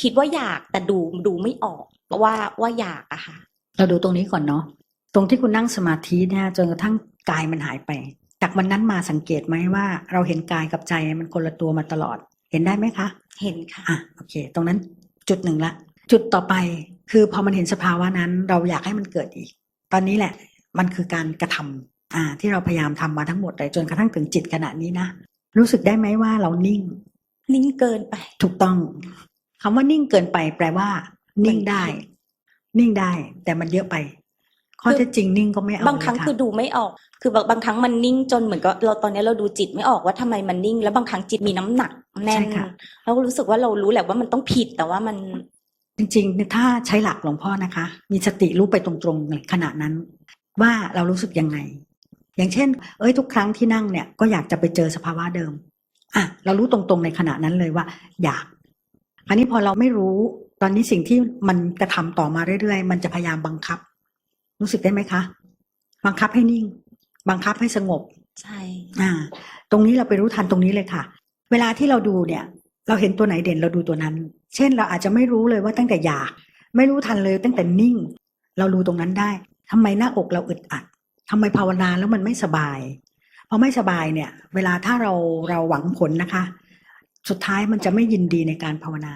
คิดว่าอยากแต่ดูดูไม่ออกว่าว่าอยากอะค่ะ เราดูตรงนี้ก่อนเนาะตรงที่คุณนั่งสมาธิเนี่ยจนกระทั่งกายมันหายไป จากวันนั้นมาสังเกตไหมว่า เราเห็นกายกับใจมันคนละตัวมาตลอด เห็นได้ไหมคะ เห็นค่ะอะโอเค ตรงนั้นจุดหนึ่งละ จุดต่อไปคือพอมันเห็นสภาวะนั้นเราอยากให้มันเกิดอีก ตอนนี้แหละมันคือการกระทำอ่าที่เราพยายามทำมาทั้งหมดเลยจนกระทั่งถึงจิตขณะนี้นะรู้สึกได้ไหมว่าเรานิ่ง นิ่งเกินไป ถูกต้อง คำว่านิ่งเกินไปแปลว่า นิ่งได้ นิ่งได้ แต่มันเยอะไปข้อเท็จจริงนิ่งก็ไม่เอาบางครั้งนะะคือดูไม่ออก คือบางบางครั้งมันนิ่งจนเหมือนกับเราตอนนี้เราดูจิตไม่ออกว่าทำไมมันนิ่ง แล้วบางครั้งจิตมีน้ำหนักแน่นใช่ค่ะเราก็รู้สึกว่าเรารู้แหละว่ามันต้องผิดแต่ว่ามัน จริงๆเนี่ยถ้าใช้หลักหลวงพ่อนะคะ มีสติรู้ไปตรงๆในขณะนั้น ว่าเรารู้สึกยังไง อย่างเช่น เอ้ยทุกครั้งที่นั่งเนี่ยก็อยากจะไปเจอสภาวะเดิมอะเรารู้ตรงๆในขณะนั้นเลยว่า อยาก อันนี้พอเราไม่รู้ ตอนนี้สิ่งที่มันกระทำต่อมาเรื่อยๆ มันจะพยายามบังคับ รู้สึกได้ไหมคะ บังคับให้นิ่ง บังคับให้สงบ ใช่ อ่า ตรงนี้เราไปรู้ทันตรงนี้เลยค่ะ เวลาที่เราดูเนี่ย เราเห็นตัวไหนเด่นเราดูตัวนั้น เช่น เราอาจจะไม่รู้เลยว่าตั้งแต่อยาก ไม่รู้ทันเลยตั้งแต่นิ่ง เรารู้ตรงนั้นได้ทำไมหน้าอกเราอึดอัดทำไมภาวนาแล้วมันไม่สบายพอไม่สบายเนี่ย เวลาถ้าเราเราหวังผลนะคะ สุดท้ายมันจะไม่ยินดีในการภาวนา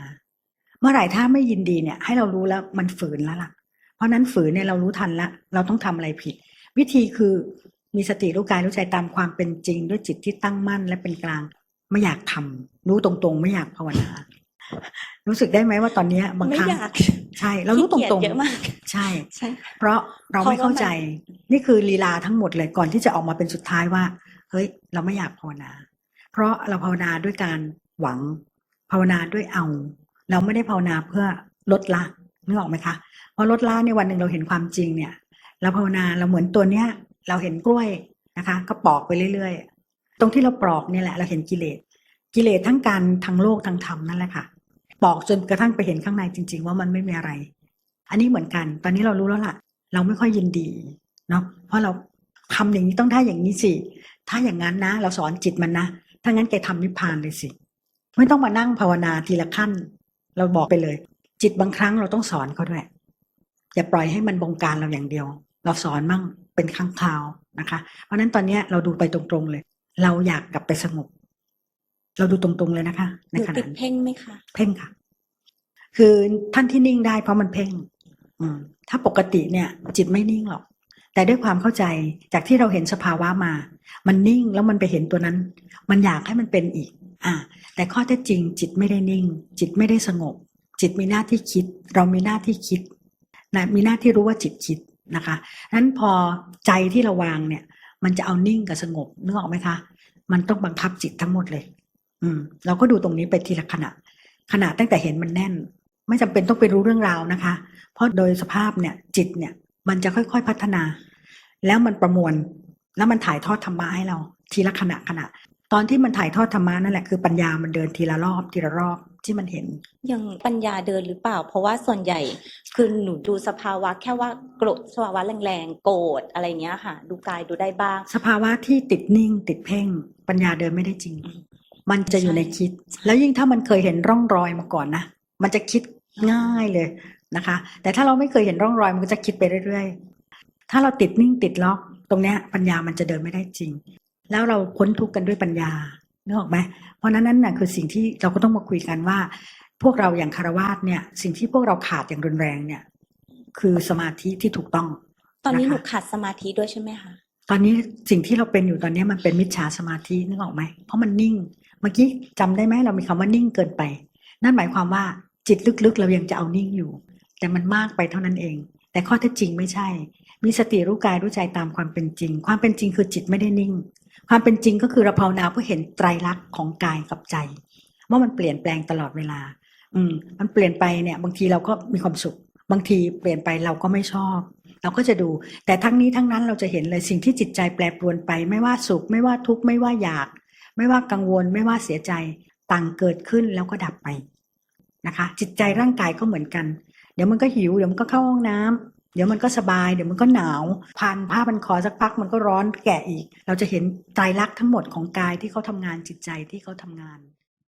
เมื่อไหร่ถ้าไม่ยินดีเนี่ย ให้เรารู้แล้วมันฝืนแล้วล่ะ เพราะนั้นฝืนเนี่ยเรารู้ทันแล้วเราต้องทำอะไรผิด วิธีคือมีสติรู้กายรู้ใจตามความเป็นจริง ด้วยจิตที่ตั้งมั่นและเป็นกลาง ไม่อยากทำรู้ตรงๆ ไม่อยากภาวนา รู้สึกได้ไหมว่าตอนเนี้ยบางไม่ครั้งอยากใช่ เรารู้ตขี้กียจรงเยอะมากๆใช่ใช่ค่ะเพราะเราไม่เข้าใจเพราะว่านี่คือลีลาทั้งหมดเลยก่อนที่จะออกมาเป็นสุดท้ายว่า เฮ้ย เราไม่อยากภาวนา เพราะเราภาวนาด้วยการ หวังภาวนาด้วยเอา เราไม่ได้ภาวนาเพื่อลดละนึกออกไหมคะพอลดละในวันหนึ่งเราเห็นความจริงเนี่ย เราภาวนาเราเหมือนตัวเนี้ย เราเห็นกล้วยนะคะ ก็ปอกไปเรื่อยๆ ตรงที่เราปลอกเนี่ยแหละ เราเห็นกิเลสกิเลสทั้งการทางโลกทางธรรมนั่นแหละค่ะปอกจนกระทั่งไปเห็นข้างในจริง ๆ ว่ามันไม่มีอะไร อันนี้เหมือนกัน ตอนนี้เรารู้แล้วล่ะ เราไม่ค่อยยินดีเนาะเพราะเราทำอย่างนี้ต้องได้อย่างนี้สิ ถ้าอย่างนั้นนะ เราสอนจิตมันนะ ถ้างั้นแกทำนิพพานเลยสิ ไม่ต้องมานั่งภาวนาทีละขั้น เราบอกไปเลย จิตบางครั้งเราต้องสอนเขาด้วย อย่าปล่อยให้มันบงการเราอย่างเดียว เราสอนมั่งเป็นครั้งคราวนะคะ เพราะฉะนั้นตอนเนี้ยเราดูไปตรงๆเลย เราอยากกลับไปสงบ เราดูตรงๆเลยนะคะหในนูขณะติดนั้นเพ่งไหมคะเพ่งค่ะ คือท่านที่นิ่งได้เพราะมันเพ่ง อืม ถ้าปกติเนี่ย จิตไม่นิ่งหรอกแต่ด้วยความเข้าใจจากที่เราเห็นสภาวะมา มันนิ่งแล้วมันไปเห็นตัวนั้น มันอยากให้มันเป็นอีก อ่าแต่ข้อเท็จจริง จิตไม่ได้นิ่ง จิตไม่ได้สงบ จิตมีหน้าที่คิด เรามีหน้าที่คิดนะมีหน้าที่รู้ว่าจิตคิดนะคะนั้นพอใจที่เราวางเนี่ย มันจะเอานิ่งกับสงบนึกออกไหมคะมันต้องบังคับจิตทั้งหมดเลย อืม เราก็ดูตรงนี้ไปทีละขณะ ขณะตั้งแต่เห็นมันแน่น ไม่จำเป็นต้องไปรู้เรื่องราวนะคะ เพราะโดยสภาพเนี่ย จิตเนี่ย มันจะค่อยๆพัฒนา แล้วมันประมวล แล้วมันถ่ายทอดธรรมะให้เรา ทีละขณะขณะ ตอนที่มันถ่ายทอดธรรมะนั่นแหละคือปัญญามันเดินทีละรอบทีละรอบที่มันเห็น ยังปัญญาเดินหรือเปล่า เพราะว่าส่วนใหญ่คือหนูดูสภาวะแค่ว่าโกรธสภาวะแรงๆโกรธอะไรเงี้ยค่ะ ดูกายดูได้บ้าง สภาวะที่ติดนิ่ง ติดเพ่ง ปัญญาเดินไม่ได้จริง มันจะอยู่ในคิด แล้วยิ่งถ้ามันเคยเห็นร่องรอยมาก่อนนะมันจะคิดง่ายเลยนะคะ แต่ถ้าเราไม่เคยเห็นร่องรอยมันก็จะคิดไปเรื่อยๆ ถ้าเราติดนิ่งติดล็อกตรงเนี้ยปัญญามันจะเดินไม่ได้จริง แล้วเราพ้นทุกข์กันด้วยปัญญานึกออกไหมเพราะฉะนั้นนั่นน่ะคือสิ่งที่เราก็ต้องมาคุยกันว่า พวกเราอย่างคารวาสเนี่ย สิ่งที่พวกเราขาดอย่างรุนแรงเนี่ย คือสมาธิที่ถูกต้อง ตอนนี้นะคะหนูขาดสมาธิด้วยใช่ไหมคะตอนนี้สิ่งที่เราเป็นอยู่ตอนนี้มันเป็นมิจฉาสมาธินึกออกไหมเพราะมันนิ่ง เมื่อกี้จำได้ไหมเรามีคำว่านิ่งเกินไป นั่นหมายความว่าจิตลึกๆ เรายังจะเอานิ่งอยู่ แต่มันมากไปเท่านั้นเอง แต่ข้อเท็จจริงไม่ใช่ มีสติรู้กายรู้ใจตามความเป็นจริง ความเป็นจริงคือจิตไม่ได้นิ่ง ความเป็นจริงก็คือเราภาวนาเพื่อเห็นไตรลักษณ์ของกายกับใจว่ามันเปลี่ยนแปลงตลอดเวลา อืม มันเปลี่ยนไปเนี่ย บางทีเราก็มีความสุข บางทีเปลี่ยนไปเราก็ไม่ชอบ เราก็จะดู แต่ทั้งนี้ทั้งนั้นเราจะเห็นเลยสิ่งที่จิตใจแปรปรวนไป ไม่ว่าสุข ไม่ว่าทุกข์ไม่ว่าอยาก ไม่ว่ากังวล ไม่ว่าเสียใจต่างเกิดขึ้นแล้วก็ดับไปนะคะ จิตใจร่างกายก็เหมือนกัน เดี๋ยวมันก็หิวเดี๋ยวมันก็เข้าห้องน้ำ เดี๋ยวมันก็สบายเดี๋ยวมันก็หนาวพันผ้ามันคอสักพักมันก็ร้อนแก่อีก เราจะเห็นใจรักทั้งหมดของกายที่เขาทำงานจิตใจที่เขาทำงาน